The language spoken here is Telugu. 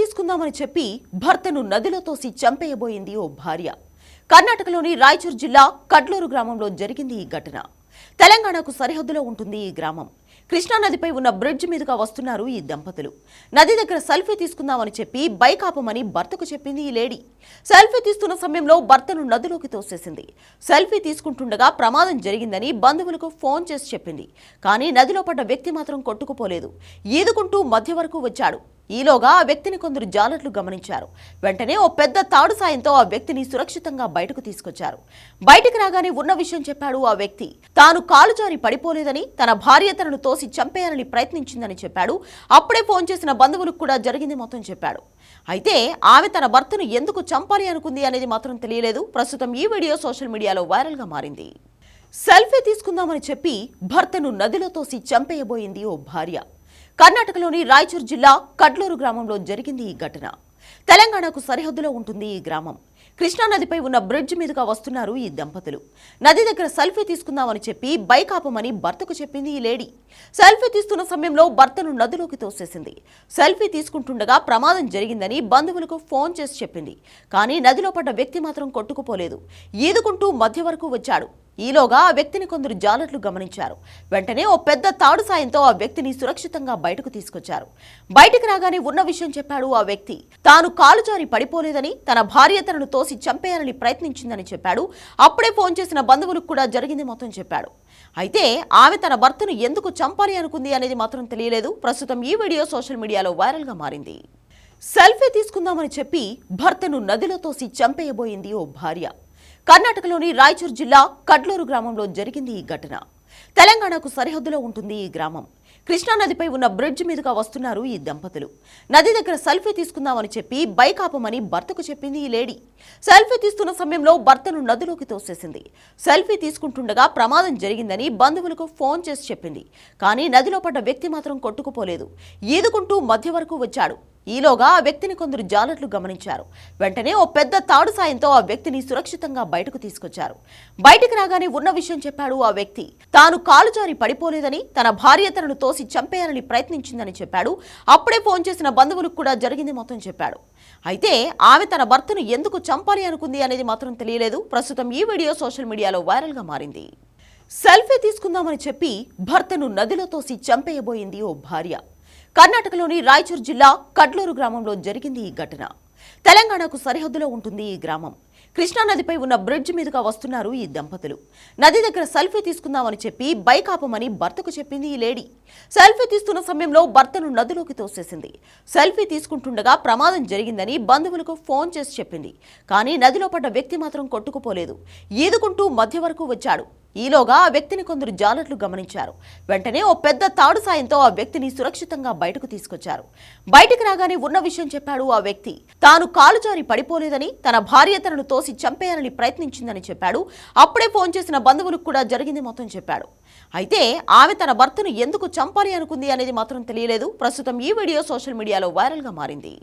తీసుకుందామని చెప్పి భర్తను నదిలో తోసి చంపేయబోయింది ఓ భార్య. కర్ణాటకలోని రాయచూర్ జిల్లా కడ్లూరు గ్రామంలో జరిగింది ఈ ఘటన. తెలంగాణకు సరిహద్దులో ఉంటుంది ఈ గ్రామం. కృష్ణా నదిపై ఉన్న బ్రిడ్జ్ మీదుగా వస్తున్నారు ఈ దంపతులు. నది దగ్గర సెల్ఫీ తీసుకుందామని చెప్పి బైక్ ఆపమని భర్తకు చెప్పింది ఈ లేడీ. సెల్ఫీ తీస్తున్న సమయంలో భర్తను నదిలోకి తోసేసింది. సెల్ఫీ తీసుకుంటుండగా ప్రమాదం జరిగిందని బంధువులకు ఫోన్ చేసి చెప్పింది. కానీ నదిలో పడ్డ వ్యక్తి మాత్రం కొట్టుకుపోలేదు. ఈదుకుంటూ మధ్య వరకు వచ్చాడు. ఈలోగా ఆ వ్యక్తిని కొందరు జాలర్లు గమనించారు. వెంటనే ఓ పెద్ద తాడు సాయంతో ఆ వ్యక్తిని సురక్షితంగా బయటకు తీసుకొచ్చారు. బయటికి రాగానే ఉన్న విషయం చెప్పాడు ఆ వ్యక్తి. తాను కాలు జారి పడిపోలేదని తన భార్య తనను తోసి చంపేయాలని ప్రయత్నించిందని చెప్పాడు. అప్పుడే ఫోన్ చేసిన బంధువులకు కూడా జరిగింది మొత్తం చెప్పాడు. అయితే ఆమె తన భర్తను ఎందుకు చంపాలి అనుకుంది అనేది మాత్రం తెలియలేదు. ప్రస్తుతం ఈ వీడియో సోషల్ మీడియాలో వైరల్గా మారింది. సెల్ఫీ తీసుకుందామని చెప్పి భర్తను నదిలో తోసి చంపేయబోయింది ఓ భార్య. కర్ణాటకలోని రాయచూర్ జిల్లా కడ్లూరు గ్రామంలో జరిగింది ఈ ఘటన. తెలంగాణకు సరిహద్దులో ఉంటుంది ఈ గ్రామం. కృష్ణా నదిపై ఉన్న బ్రిడ్జ్ మీదుగా వస్తున్నారు ఈ దంపతులు. నది దగ్గర సెల్ఫీ తీసుకుందామని చెప్పి బైక్ ఆపమని భర్తకు చెప్పింది ఈ లేడీ. సెల్ఫీ తీస్తున్న సమయంలో భర్తను నదిలోకి తోసేసింది. సెల్ఫీ తీసుకుంటుండగా ప్రమాదం జరిగిందని బంధువులకు ఫోన్ చేసి చెప్పింది. కానీ నదిలో పడ్డ వ్యక్తి మాత్రం కొట్టుకుపోలేదు. ఈదుకుంటూ మధ్య వరకు వచ్చాడు. ఈలోగా ఆ వ్యక్తిని కొందరు జాలర్లు గమనించారు. వెంటనే ఓ పెద్ద తాడు సాయంతో ఆ వ్యక్తిని సురక్షితంగా బయటకు తీసుకొచ్చారు. బయటికి రాగానే ఉన్న విషయం చెప్పాడు ఆ వ్యక్తి. తాను కాలు జారి పడిపోలేదని తన భార్య తనను తోసి చంపేయాలని ప్రయత్నించిందని చెప్పాడు. అప్పుడే ఫోన్ చేసిన బంధువులకు కూడా జరిగింది మొత్తం చెప్పాడు. అయితే ఆమె తన భర్తను ఎందుకు చంపాలి అనుకుంది అనేది మాత్రం తెలియలేదు. ప్రస్తుతం ఈ వీడియో సోషల్ మీడియాలో వైరల్గా మారింది. సెల్ఫీ తీసుకుందామని చెప్పి భర్తను నదిలో తోసి చంపేయబోయింది ఓ భార్య. కర్ణాటకలోని రాయచూర్ జిల్లా కడ్లూరు గ్రామంలో జరిగింది ఈ ఘటన. తెలంగాణకు సరిహద్దులో ఉంటుంది ఈ గ్రామం. కృష్ణా నదిపై ఉన్న బ్రిడ్జ్ మీదుగా వస్తున్నారు ఈ దంపతులు. నది దగ్గర సెల్ఫీ తీసుకుందామని చెప్పి బైక్ ఆపమని భర్తకు చెప్పింది ఈ లేడీ. సెల్ఫీ తీస్తున్న సమయంలో భర్తను నదిలోకి తోసేసింది. సెల్ఫీ తీసుకుంటుండగా ప్రమాదం జరిగిందని బంధువులకు ఫోన్ చేసి చెప్పింది. కానీ నదిలో పడ్డ వ్యక్తి మాత్రం కొట్టుకుపోలేదు. ఈదుకుంటూ మధ్య వరకు వచ్చాడు. ఈలోగా ఆ వ్యక్తిని కొందరు జాలర్లు గమనించారు. వెంటనే ఓ పెద్ద తాడు సాయంతో ఆ వ్యక్తిని సురక్షితంగా బయటకు తీసుకొచ్చారు. బయటకు రాగానే ఉన్న విషయం చెప్పాడు ఆ వ్యక్తి. తాను కాలు జారి పడిపోలేదని తన భార్య తనను తోసి చంపేయాలని ప్రయత్నించిందని చెప్పాడు. అప్పుడే ఫోన్ చేసిన బంధువులకు కూడా జరిగింది మొత్తం చెప్పాడు. అయితే ఆమె తన భర్తను ఎందుకు చంపాలి అనుకుంది అనేది మాత్రం తెలియలేదు. ప్రస్తుతం ఈ వీడియో సోషల్ మీడియాలో వైరల్గా మారింది. సెల్ఫీ తీసుకుందామని చెప్పి భర్తను నదిలో తోసి చంపేయబోయింది ఓ భార్య. కర్ణాటకలోని రాయచూర్ జిల్లా కడ్లూరు గ్రామంలో జరిగింది ఈ ఘటన. తెలంగాణకు సరిహద్దులో ఉంటుంది ఈ గ్రామం. కృష్ణా నదిపై ఉన్న బ్రిడ్జ్ మీదుగా వస్తున్నారు ఈ దంపతులు. నది దగ్గర సెల్ఫీ తీసుకుందామని చెప్పి బైక్ ఆపమని భర్తకు చెప్పింది ఈ లేడీ. సెల్ఫీ తీస్తున్న సమయంలో భర్తను నదిలోకి తోసేసింది. సెల్ఫీ తీసుకుంటుండగా ప్రమాదం జరిగిందని బంధువులకు ఫోన్ చేసి చెప్పింది. కానీ నదిలో పడ్డ వ్యక్తి మాత్రం కొట్టుకుపోలేదు. ఈదుకుంటూ మధ్య వరకు వచ్చాడు. ఈలోగా ఆ వ్యక్తిని కొందరు జాలర్లు గమనించారు. వెంటనే ఓ పెద్ద తాడు సాయంతో ఆ వ్యక్తిని సురక్షితంగా బయటకు తీసుకొచ్చారు. బయటికి రాగానే ఉన్న విషయం చెప్పాడు ఆ వ్యక్తి. తాను కాలు జారి పడిపోలేదని తన భార్య తనను తోసి చంపేయాలని ప్రయత్నించిందని చెప్పాడు. అప్పుడే ఫోన్ చేసిన బంధువులకు కూడా జరిగింది మొత్తం చెప్పాడు. అయితే ఆమె తన భర్తను ఎందుకు చంపాలి అనుకుంది అనేది మాత్రం తెలియలేదు. ప్రస్తుతం ఈ వీడియో సోషల్ మీడియాలో వైరల్గా మారింది.